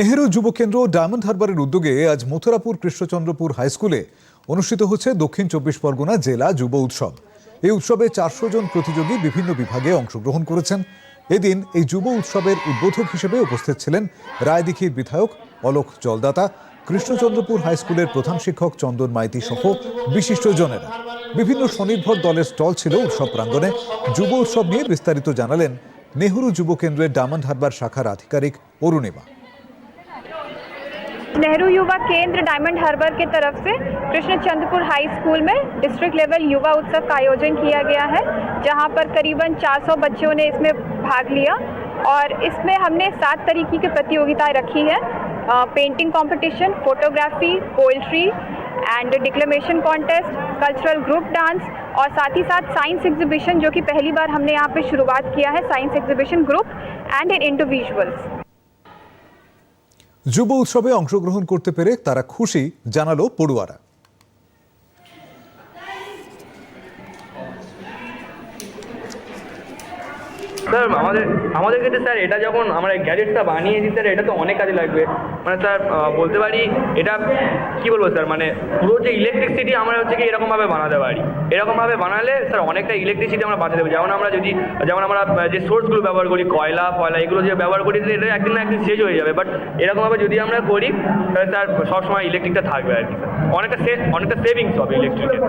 নেহেরু যুব কেন্দ্র ডায়মন্ড হারবারের উদ্যোগে আজ মথুরাপুর কৃষ্ণচন্দ্রপুর হাই স্কুলে অনুষ্ঠিত হচ্ছে দক্ষিণ চব্বিশ পরগনা জেলা যুব উৎসব। এই উৎসবে চারশো জন প্রতিযোগী বিভিন্ন বিভাগে অংশগ্রহণ করেছেন। এদিন এই যুব উৎসবের উদ্বোধক হিসেবে উপস্থিত ছিলেন রায়দিঘির বিধায়ক অলোক জলদাতা, কৃষ্ণচন্দ্রপুর হাই স্কুলের প্রধান শিক্ষক চন্দন মাইতি সহ বিশিষ্টজনেরা বিভিন্ন স্বনির্ভর দলের স্টল ছিল উৎসব প্রাঙ্গণে। যুব উৎসব নিয়ে বিস্তারিত জানালেন নেহরু যুব কেন্দ্রের ডায়মন্ড হারবার শাখার আধিকারিক অরুণিমা। नेहरू युवा केंद्र डायमंड हार्बर के तरफ़ से कृष्णचंद्रपुर हाई स्कूल में डिस्ट्रिक्ट लेवल युवा उत्सव का आयोजन किया गया है, जहाँ पर करीबन 400 बच्चों ने इसमें भाग लिया और इसमें हमने सात तरीके की प्रतियोगिताएँ रखी है। Painting competition photography poetry and declamation contest cultural group dance और साथ ही साथ साइंस एग्जीबिशन जो कि पहली बार हमने यहाँ पे शुरुआत किया है science exhibition group and in individuals যুব উৎসবে অংশগ্রহণ করতে পেরে তারা খুশি জানালো পড়ুয়ারা। স্যার আমাদের আমাদের ক্ষেত্রে স্যার এটা যখন আমরা গ্যাজেটটা বানিয়েছি স্যার এটা তো অনেক কাজে লাগবে। মানে স্যার বলতে পারি, এটা কি বলব স্যার মানে পুরো যে ইলেকট্রিসিটি আমরা হচ্ছে কি এরকমভাবে বানাতে পারি। এরকমভাবে বানালে স্যার অনেকটা ইলেকট্রিসিটি আমরা বাঁচাতে পারি। যেমন আমরা যদি, যেমন আমরা যে সোর্সগুলো ব্যবহার করি, কয়লা, ফয়লা, এগুলো যে ব্যবহার করি এটা একদিন না একদিন শেষ হয়ে যাবে। বাট এরকমভাবে যদি আমরা করি, তাহলে স্যার সবসময় ইলেকট্রিকটা থাকবে আর কি অনেকটা সে, অনেকটা সেভিংস হবে ইলেকট্রিকের